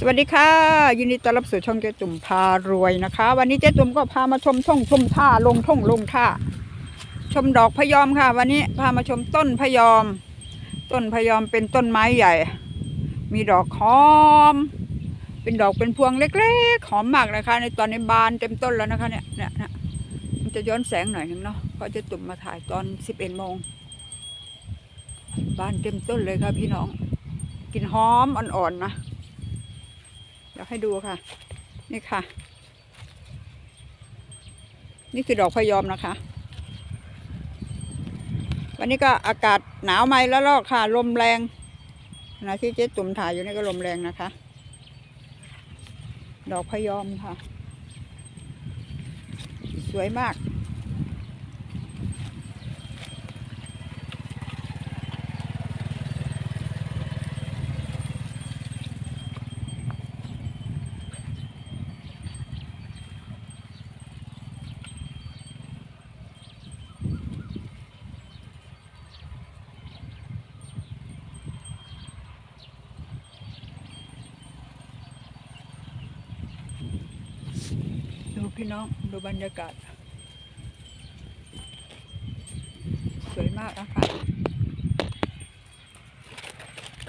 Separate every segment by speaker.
Speaker 1: สวัสดีค่ะ ยินดีต้อนรับสู่ช่องเจ๊จุ่มพารวยนะคะ วันนี้เจ๊จุ่มก็พามาชมท่องชมท่าลงท่องลงท่า ชมดอกพยอมค่ะ วันนี้พามาชมต้นพยอม ต้นพยอมเป็นต้นไม้ใหญ่ มีดอกหอม เป็นดอกเป็นพวงเล็กๆหอมมากนะคะ ในตอนนี้บานเต็มต้นแล้วนะคะเนี่ยเนี่ยเนี่ยมันจะย้อนแสงหน่อยนึงเนาะเพราะเจ๊จุ่มมาถ่ายตอนสิบเอ็ดโมงบานเต็มต้นเลยค่ะพี่น้องกลินหอมอ่อนๆนะ ดี๋ยวให้ดูค่ะ นี่ค่ะ นี่คือดอกพยอมนะคะ วันนี้ก็อากาศหนาวไหมแล้วลอกค่ะ ลมแรงนะที่เจ๊ตุ่มถ่ายอยู่นี่ก็ลมแรงนะคะ ดอกพยอมค่ะ สวยมาก ดู พี่น้องดูบรรยากาศ สวยมากนะคะ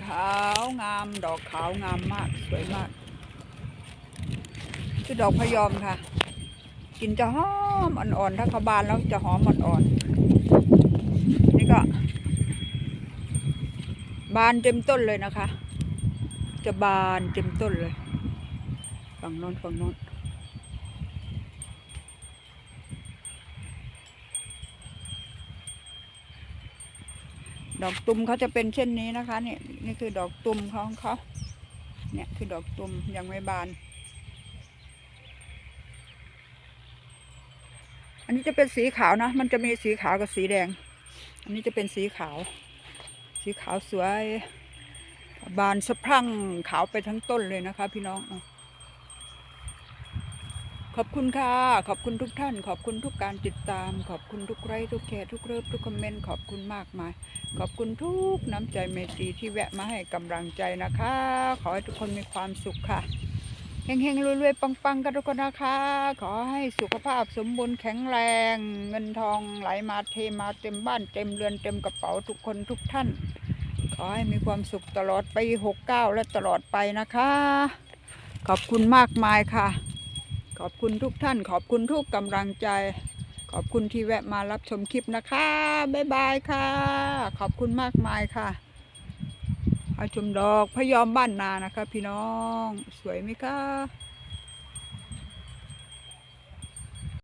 Speaker 1: ขาวงามดอกขาวงามมาก สวยมากคือดอกพยอมค่ะกลินจะหอมอ่อนๆถ้าเขาบานแล้วจะหอมอ่อนๆนี่ก็ บานเต็มต้นเลยนะคะ จะบานเต็มต้นเลย ฝั่งโน้นฝั่งโน้น ดอกตุ่มเขาจะเป็นเช่นนี้นะคะ เนี่ยนี่คือดอกตุ่มของเขาเนี่ยคือดอกตุ่มยังไม่บาน อันนี้จะเป็นสีขาวนะ มันจะมีสีขาวกับสีแดง อันนี้จะเป็นสีขาว สีขาวสวย บานสะพรั่งขาวไปทั้งต้นเลยนะคะ พี่น้องอะ ขอบคุณค่ะ ขอบคุณทุกท่าน ขอบคุณทุกการติดตาม ขอบคุณทุกไลค์ทุกแชร์ทุกเลิฟทุกคอมเมนต์ขอบคุณมากมาย ขอบคุณทุกน้ำใจเมตรีที่แวะมาให้กำลังใจนะคะ ขอให้ทุกคนมีความสุขค่ะเฮงๆรวยๆปังๆกันทุกคนนะคะ ขอให้สุขภาพสมบูรณ์แข็งแรง เงินทองไหลมาเทมาเต็มบ้านเต็มเรือนเต็มกระเป๋าทุกคนทุกท่าน ขอให้มีความสุขตลอดไปหกเก้าและตลอดไปนะคะ ขอบคุณมากมายค่ะ ขอบคุณทุกท่าน ขอบคุณทุกกำลังใจ ขอบคุณที่แวะมารับชมคลิปนะคะ บ๊ายบายค่ะ ขอบคุณมากมายค่ะอาชมดอกพยอมบ้านนานะคะ พี่น้อง สวยไหมคะ